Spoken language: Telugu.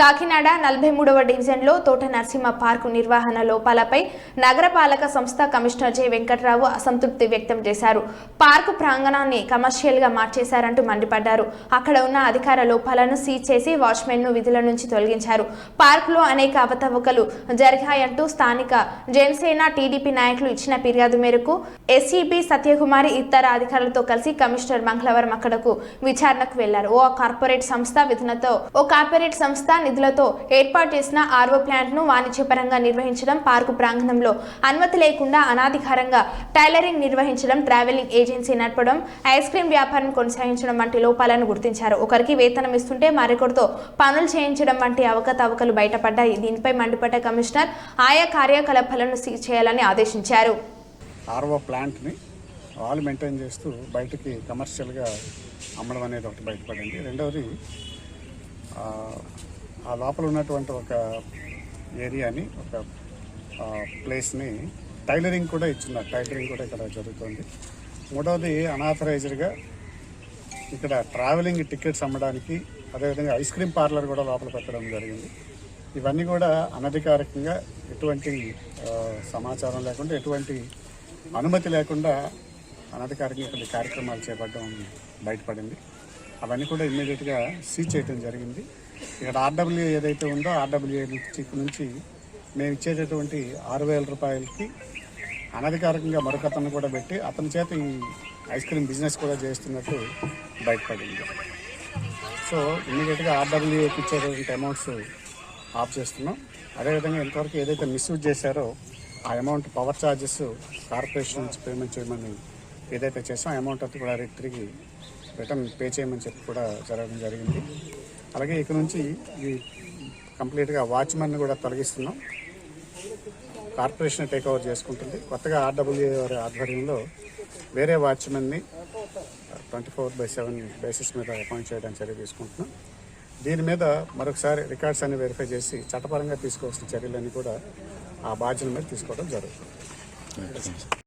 కాకినాడ నలభై మూడవ డివిజన్లో తోట నరసింహ పార్కు నిర్వహణ లోపాలపై నగరపాలక సంస్థ కమిషనర్ జె వెంకట్రావు అసంతృప్తి వ్యక్తం చేశారు. పార్కు ప్రాంగణాన్ని కమర్షియల్గా మార్చేశారంటూ మండిపడ్డారు. అక్కడ ఉన్న అధికార లోపాలను సీజ్ చేసి వాచ్మెన్ను విధుల నుంచి తొలగించారు. పార్కులో అనేక అవతవకలు జరిగాయంటూ స్థానిక జనసేన టీడీపీ నాయకులు ఇచ్చిన ఫిర్యాదు మేరకు ఎస్సీబీ సత్యకుమారి ఇతర అధికారులతో కలిసి కమిషనర్ మంగళవారం అక్కడకు విచారణకు వెళ్ళారు. ఓ కార్పొరేట్ సంస్థ విధులతో ఓ కార్పొరేట్ సంస్థ నిధులతో ఏర్పాటు చేసిన ఆర్వో ప్లాంట్ను వాణిజ్యపరంగా నిర్వహించడం పార్కు ప్రాంగణంలో అనుమతి లేకుండా అనాధికారంగా టైలరింగ్ నిర్వహించడం ట్రావెలింగ్ ఏజెన్సీ నడపడం ఐస్ క్రీమ్ వ్యాపారం కొనసాగించడం వంటి లోపాలను గుర్తించారు. ఒకరికి వేతనం ఇస్తుంటే మరొకరితో పనులు చేయించడం వంటి అవకతవకలు బయటపడ్డాయి. దీనిపై మండిపడ్డ కమిషనర్ ఆయా కార్యకలాపాలను సీజ్ చేయాలని ఆదేశించారు. ప్లాంట్ని వాళ్ళు మెయింటైన్ చేస్తూ బయటకి కమర్షియల్గా అమ్మడం అనేది ఒకటి బయటపడింది. రెండవది ఆ, లోపల ఉన్నటువంటి ఒక ఏరియాని ఒక ప్లేస్ని టైలరింగ్ కూడా ఇచ్చున్నారు. టైలరింగ్ కూడా ఇక్కడ జరుగుతుంది. మూడవది అనాథరైజ్డ్గా ఇక్కడ ట్రావెలింగ్ టికెట్స్ అమ్మడానికి అదేవిధంగా ఐస్ క్రీమ్ పార్లర్ కూడా లోపల పెట్టడం జరిగింది. ఇవన్నీ కూడా అనధికారికంగా ఎటువంటి సమాచారం లేకుండా ఎటువంటి అనుమతి లేకుండా అనధికారికంగా ఇక్కడ కార్యక్రమాలు చేపట్టడం బయటపడింది. అవన్నీ కూడా ఇమ్మీడియట్గా సీజ్ చేయడం జరిగింది. ఇక్కడ ఆర్డబ్ల్యూ ఏదైతే ఉందో ఆర్డబ్ల్యూ నుంచి నుంచి మేము ఇచ్చేటటువంటి ఆరు వేల రూపాయలకి అనధికారికంగా మరొక అతను కూడా పెట్టి అతని చేత ఈ ఐస్ క్రీమ్ బిజినెస్ కూడా చేస్తున్నట్టు బయటపడింది. సో ఇమీడియట్గా ఆర్డబ్ల్యూకి ఇచ్చేటటువంటి అమౌంట్స్ ఆఫ్ చేస్తున్నాం. అదేవిధంగా ఇంతవరకు ఏదైతే మిస్యూజ్ చేశారో ఆ అమౌంట్ పవర్ ఛార్జెస్ కార్పొరేషన్ నుంచి పేమెంట్ చేయమని ఏదైతే చేసాం అమౌంట్ అంతా కూడా తిరిగి రిటర్న్ పే చేయమని చెప్పి కూడా జరగడం జరిగింది. అలాగే ఇక నుంచి ఈ కంప్లీట్గా వాచ్మెన్ కూడా తొలగిస్తున్నాం. కార్పొరేషన్ టేక్ ఓవర్ చేసుకుంటుంది. కొత్తగా ఆర్డబ్ల్యూ వారి ఆధ్వర్యంలో వేరే వాచ్మెన్ని twenty four by seven basis మీద అపాయింట్ చేయడానికి చర్య తీసుకుంటున్నాం. దీని మీద మరొకసారి రికార్డ్స్ అన్ని వెరిఫై చేసి చట్టపరంగా తీసుకోవాల్సిన చర్యలన్నీ కూడా ఆ బాధ్యత మీద తీసుకోవడం జరుగుతుంది.